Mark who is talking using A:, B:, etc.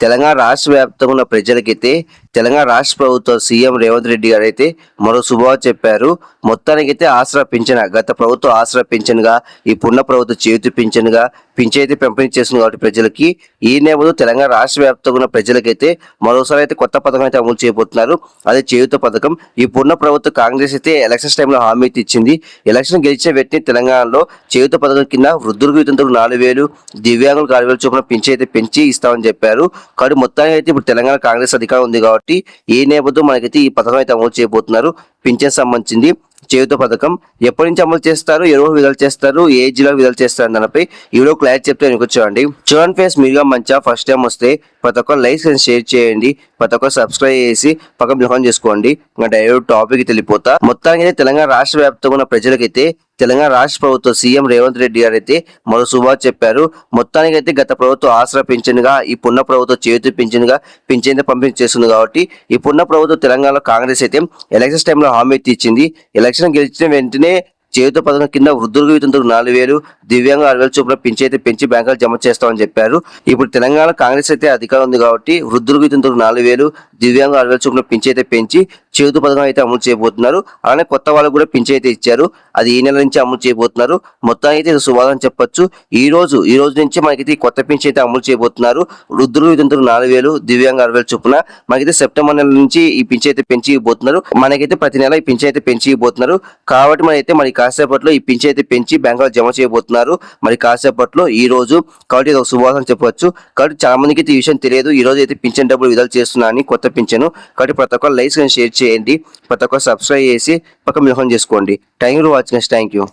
A: తెలంగాణ రాష్ట్ర వ్యాప్తంగా ఉన్న ప్రజలకైతే తెలంగాణ రాష్ట్ర ప్రభుత్వ సీఎం రేవంత్ రెడ్డి గారు అయితే మరో శుభవార్త చెప్పారు. మొత్తానికైతే ఆసరా పింఛన్ గత ప్రభుత్వం ఆసరా పింఛన్గా ఇప్పుడున్న ప్రభుత్వ చేతి పింఛన్గా పింఛన్ అయితే పంపిణీ చేస్తుంది కాబట్టి ప్రజలకి. ఈ నేపథ్యంలో తెలంగాణ రాష్ట్ర వ్యాప్తంగా ఉన్న ప్రజలకైతే మరోసారి అయితే కొత్త పథకం అయితే అమలు చేయబోతున్నారు. అదే చేయుత పథకం. ఇప్పుడున్న ప్రభుత్వ కాంగ్రెస్ అయితే ఎలక్షన్స్ టైంలో హామీ అయితే ఇచ్చింది. ఎలక్షన్ గెలిచిన వ్యక్తిని తెలంగాణలో చేయుత పథకం కింద వృద్ధులకు వితంతులకు నాలుగు వేలు దివ్యాంగులకు ఆరు వేలు చొప్పున పెంచి అయితే పెంచి ఇస్తామని చెప్పారు. కాబట్టి మొత్తానికి అయితే ఇప్పుడు తెలంగాణ కాంగ్రెస్ అధికారం ఉంది కాబట్టి ఏ నేపథ్యం మనకైతే ఈ పథకం అయితే అమలు చేయబోతున్నారు? పింఛన్ సంబంధించింది చేయుత పథకం ఎప్పటి నుంచి అమలు చేస్తారు? ఎవరు విడుదల చేస్తారు? ఏ జిల్లా విడుదల చేస్తారు? దానిపై ఈ క్లారిటీ చెప్తే వెనక్కి చూడండి ఫేస్ మీరుగా మంచిగా ఫస్ట్ టైం వస్తే ప్రతి ఒక్క లైక్ అండ్ షేర్ చేయండి ప్రతి ఒక్క సబ్స్క్రైబ్ చేసి పక్కన బిల్హం చేసుకోండి. ఇంకా డైరెక్ట్ టాపిక్ తెలిపోతా మొత్తానికి అయితే తెలంగాణ రాష్ట్ర వ్యాప్తంగా ఉన్న ప్రజలకైతే తెలంగాణ రాష్ట్ర ప్రభుత్వం సీఎం రేవంత్ రెడ్డి గారు అయితే మరో శుభార్త చెప్పారు. మొత్తానికి అయితే గత ప్రభుత్వం ఆసరా పింఛన్గా ఇప్పుడున్న ప్రభుత్వం చేతి పింఛన్గా పింఛన్ పంపిణీ చేస్తుంది కాబట్టి ఇప్పుడున్న ప్రభుత్వం తెలంగాణలో కాంగ్రెస్ అయితే ఎలక్షన్స్ టైంలో హామీ ఇచ్చింది. ఎలక్షన్ గెలిచిన వెంటనే చేయుత పథకం కింద వృద్ధులకు వితంతులకు నాలుగు వేలు దివ్యాంగ ఆరు వేల చొప్పున పెంచి అయితే పెంచి బ్యాంకులు జమ చేస్తామని చెప్పారు. ఇప్పుడు తెలంగాణ కాంగ్రెస్ అయితే అధికారం ఉంది కాబట్టి వృద్ధులకు వితంతులకు నాలుగు వేలు దివ్యాంగ ఆరు వేల చొప్పున పెంచి అయితే పెంచి చేయుత పథకం అయితే అమలు చేయబోతున్నారు. అలానే కొత్త వాళ్ళకు కూడా పెంచి అయితే ఇచ్చారు. అది ఈ నెల నుంచి అమలు చేయబోతున్నారు. మొత్తానికి అయితే ఇది చెప్పొచ్చు. ఈ రోజు ఈ రోజు నుంచి మనకైతే కొత్త పెంచి అయితే అమలు చేయబోతున్నారు. వృద్ధులు వితంతులకు నాలుగు వేలు దివ్యాంగ ఆరు వేల చొప్పున మనకైతే సెప్టెంబర్ నెల నుంచి ఈ పింఛన్ అయితే పెంచి ఇవ్వబోతున్నారు మనకైతే ప్రతి నెల ఈ పింఛన్ అయితే పెంచి ఇవ్వబోతున్నారు కాబట్టి మనైతే మరి కాసేపట్లో ఈ పింఛన్ అయితే పెంచి బ్యాంకులో జమ చేయబోతున్నారు. మరి కాసేపట్లో ఈ రోజు కాబట్టి ఇది ఒక శుభవాసం చెప్పవచ్చు కాబట్టి చాలా మందికి అయితే ఈ విషయం తెలియదు. ఈ రోజు అయితే పింఛన్ డబ్బులు విడుదల చేస్తున్నా అని కొత్త పింఛను. కాబట్టి ప్రతి ఒక్క లైక్స్ షేర్ చేయండి. ప్రతి ఒక్క సబ్స్క్రైబ్ చేసి పక్క మిహం చేసుకోండి. Thank you watching thank you